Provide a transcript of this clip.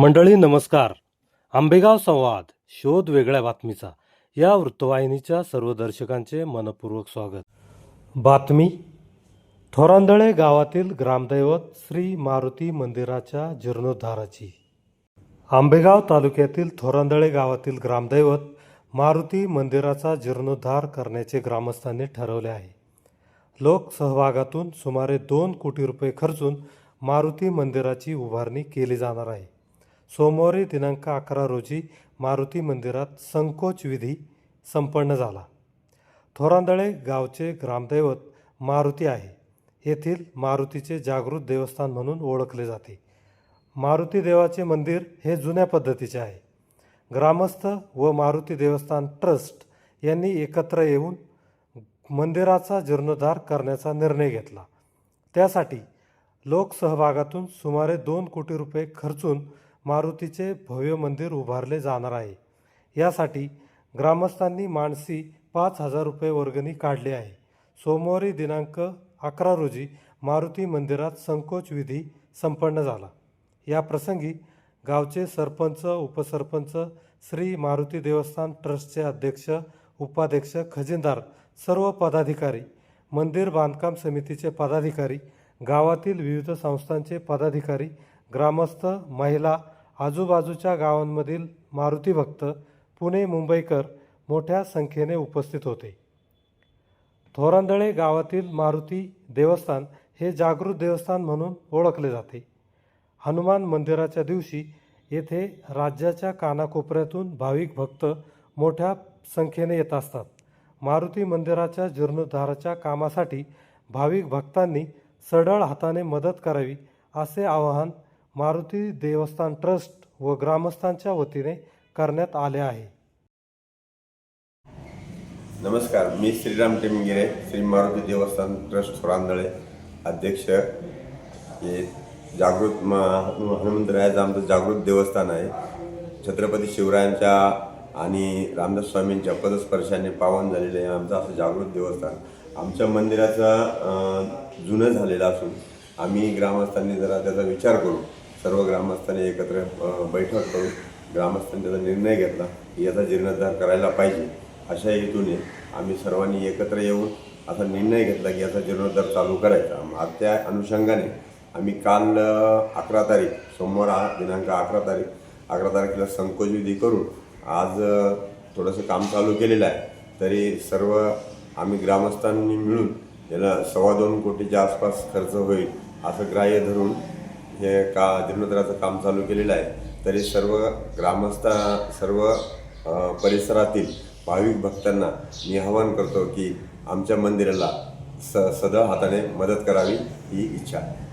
मंडळी नमस्कार. आंबेगाव संवाद शोध वेगळ्या बातमीचा. या वृत्तवाहिनीच्या सर्व दर्शकांचे मनपूर्वक स्वागत. बातमी थोरांदळे गावातील ग्रामदैवत श्री मारुती मंदिराच्या जीर्णोद्धाराची. आंबेगाव तालुक्यातील थोरांदळे गावातील ग्रामदैवत मारुती मंदिराचा जीर्णोद्धार करण्याचे ग्रामस्थांनी ठरवले आहे. लोकसहभागातून सुमारे दोन कोटी रुपये खर्चून मारुती मंदिराची उभारणी केली जाणार आहे. सोमवारी दिनांक अकरा रोजी मारुती मंदिरात संकोच विधी संपन्न झाला. थोरांदळे गावचे ग्रामदैवत मारुती आहे. येथील मारुतीचे जागृत देवस्थान म्हणून ओळखले जाते. मारुती देवाचे मंदिर हे जुन्या पद्धतीचे आहे. ग्रामस्थ व मारुती देवस्थान ट्रस्ट यांनी एकत्र येऊन मंदिराचा जीर्णोद्धार करण्याचा निर्णय घेतला. त्यासाठी लोकसहभागातून सुमारे दोन कोटी रुपये खर्चून मारुतीचे भव्य मंदिर उभारले जाणार आहे. यासाठी ग्रामस्थांनी मानसी पाच हजार रुपये वर्गणी काढली आहे. सोमवारी दिनांक अकरा रोजी मारुती मंदिरात संकोच विधी संपन्न झाला. या प्रसंगी गावचे सरपंच उपसरपंच श्री मारुती देवस्थान ट्रस्टचे अध्यक्ष उपाध्यक्ष खजिनदार सर्व पदाधिकारी मंदिर बांधकाम समितीचे पदाधिकारी गावातील विविध संस्थांचे पदाधिकारी ग्रामस्थ महिला आजूबाजूच्या गावांमधील मारुती भक्त पुणे मुंबईकर मोठ्या संख्येने उपस्थित होते. थोरांदळे गावातील मारुती देवस्थान हे जागृत देवस्थान म्हणून ओळखले जाते. हनुमान मंदिराच्या दिवशी येथे राज्याच्या कानाकोपऱ्यातून भाविक भक्त मोठ्या संख्येने येत असतात. मारुती मंदिराच्या जीर्णोद्धाराच्या कामासाठी भाविक भक्तांनी सढळ हाताने मदत करावी असे आवाहन मारुती देवस्थान ट्रस्ट व ग्रामस्थांच्या वतीने करण्यात आले आहे. नमस्कार मी श्रीराम टेमगिरे श्री मारुती देवस्थान ट्रस्ट थोरांदळे अध्यक्ष. हे जागृत हनुमंतरायाचं आमचं जागृत देवस्थान आहे. छत्रपती शिवरायांच्या आणि रामदास स्वामींच्या पदस्पर्शाने पावन झालेलं आहे आमचं असं जागृत देवस्थान. आमच्या मंदिराचं जुनं झालेलं असून आम्ही ग्रामस्थांनी जरा त्याचा विचार करू. सर्व ग्रामस्थांनी एकत्र बैठक करून ग्रामस्थांनी त्याचा निर्णय घेतला की याचा जीर्णोद्धार करायला पाहिजे. अशा हेतूने आम्ही सर्वांनी एकत्र येऊन असा निर्णय घेतला की याचा जीर्णोद्धार चालू करायचा. मग त्या अनुषंगाने आम्ही काल अकरा तारीख सोमवार हा दिनांक अकरा तारीख अकरा तारखेला संकोच विधी करून आज थोडंसं काम चालू केलेलं आहे. तरी सर्व आम्ही ग्रामस्थांनी मिळून याला सव्वा दोन कोटीच्या आसपास खर्च होईल असं ग्राह्य धरून हे का जीर्णोद्धाराचं काम चालू केलेलं आहे तरी सर्व ग्रामस्थ सर्व परिसरातील भाविक भक्तांना मी आवाहन करतो की आमच्या मंदिराला स सदळ हाताने मदत करावी ही इच्छा आहे.